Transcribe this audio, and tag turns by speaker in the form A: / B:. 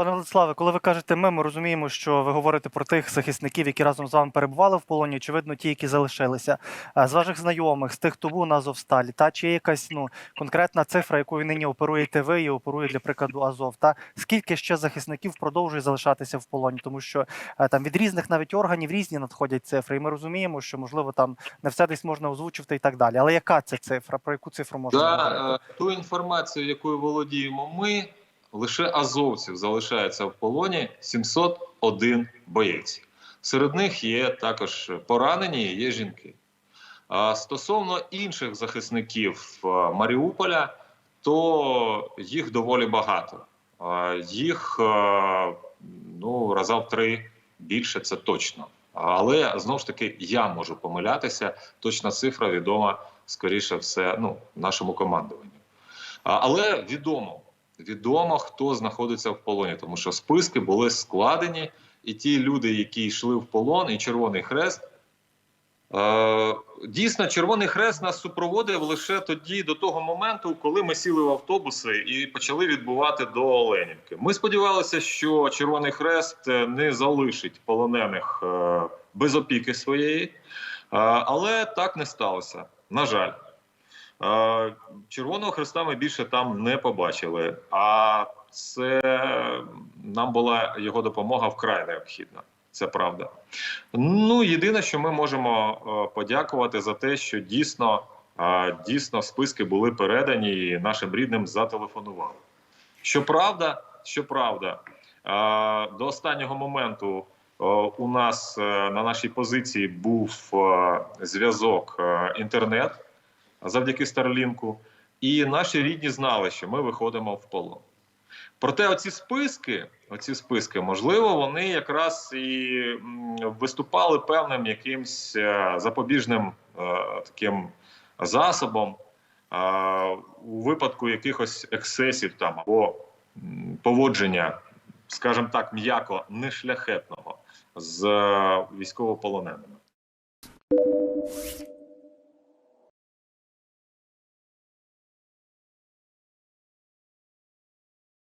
A: Пане Владиславе, коли ви кажете ми, ми розуміємо, що ви говорите про тих захисників, які разом з вами перебували в полоні, очевидно, ті, які залишилися. З ваших знайомих, з тих, хто був на Азовсталі, та чи є якась ну конкретна цифра, якою нині оперуєте ви і оперує для прикладу Азов? Та скільки ще захисників продовжує залишатися в полоні? Тому що е, там від різних навіть органів різні надходять цифри, і ми розуміємо, що можливо там не все десь можна озвучити і так далі. Але яка це цифра? Про яку цифру можна говорити?
B: Е, ту інформацію, якою володіємо ми, лише азовців залишається в полоні 701 боєць. Серед них є також поранені, є жінки. Стосовно інших захисників е, Маріуполя, то їх доволі багато. Їх е, ну, раза в три більше, це точно. Але знову ж таки я можу помилятися. Точна цифра відома, скоріше все, ну, нашому командуванню. Але відомо, відомо, хто знаходиться в полоні, тому що списки були складені, і ті люди, які йшли в полон, і Червоний Хрест. Е, дійсно, Червоний Хрест нас супроводив лише тоді, до того моменту, коли ми сіли в автобуси і почали відбувати до Оленівки. Ми сподівалися, що Червоний Хрест е, не залишить полонених е, без опіки своєї, але так не сталося. На жаль. Червоного Хреста ми більше там не побачили, а це нам була його допомога вкрай необхідна. Це правда. Ну, єдине, що ми можемо е, подякувати за те, що дійсно, дійсно списки були передані і нашим рідним зателефонували. Щоправда, щоправда, до останнього моменту у нас е, на нашій позиції був е, зв'язок інтернет завдяки Старлінку, і наші рідні знали, що ми виходимо в полон. Проте, оці списки, оці списки, можливо, вони якраз і виступали певним якимсь е, запобіжним е, таким засобом е, у випадку якихось ексцесів там або поводження, скажімо так, м'яко нешляхетного з військовополоненими.